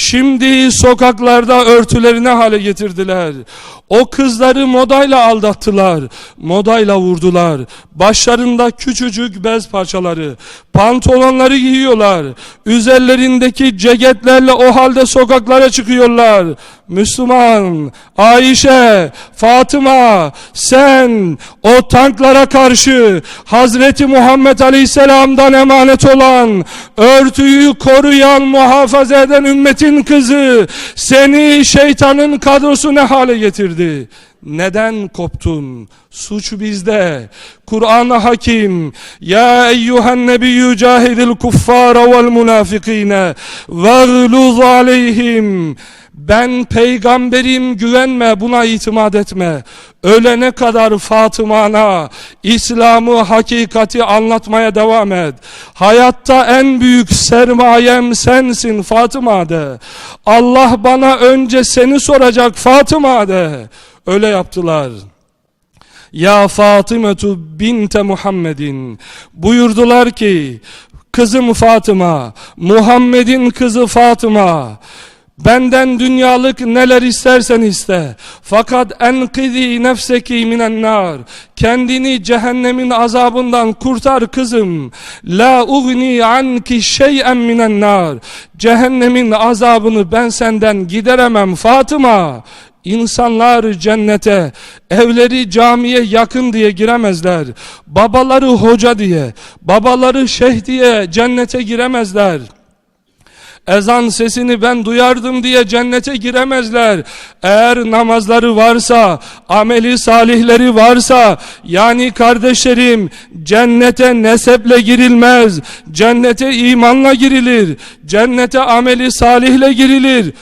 Şimdi sokaklarda örtülerine hale getirdiler. O kızları modayla aldattılar. Modayla vurdular. Başlarında küçücük bez parçaları. Pantolonları giyiyorlar. Üzerlerindeki ceketlerle o halde sokaklara çıkıyorlar. Müslüman, Ayşe, Fatıma sen o tanklara karşı Hazreti Muhammed Aleyhisselam'dan emanet olan örtüyü koruyan muhafaza eden ümmetin kızı seni şeytanın kadrosu ne hale getirdi? Neden koptun? Suç bizde. Kur'an-ı Hakim Ya eyyuhen nebiyyü cahidil kuffara vel münafikine Vegluz aleyhim ben peygamberim güvenme buna itimat etme. Ölene kadar Fatıma'na İslam'ı hakikati anlatmaya devam et. Hayatta en büyük sermayem sensin Fatıma de. Allah bana önce seni soracak Fatıma de. Öyle yaptılar. Ya Fatımetu binte Muhammedin buyurdular ki kızım Fatıma Muhammed'in kızı Fatıma Benden dünyalık neler istersen iste. Fakat enkidi nefseki minen nar. Kendini cehennemin azabından kurtar kızım. La ugni anki şey'en minen nar. Cehennemin azabını ben senden gideremem Fatıma. İnsanlar cennete, evleri camiye yakın diye giremezler. Babaları hoca diye, babaları şeyh diye cennete giremezler. Ezan sesini ben duyardım diye cennete giremezler. Eğer namazları varsa, ameli salihleri varsa, yani kardeşlerim cennete neseple girilmez. Cennete imanla girilir. Cennete ameli salihle girilir.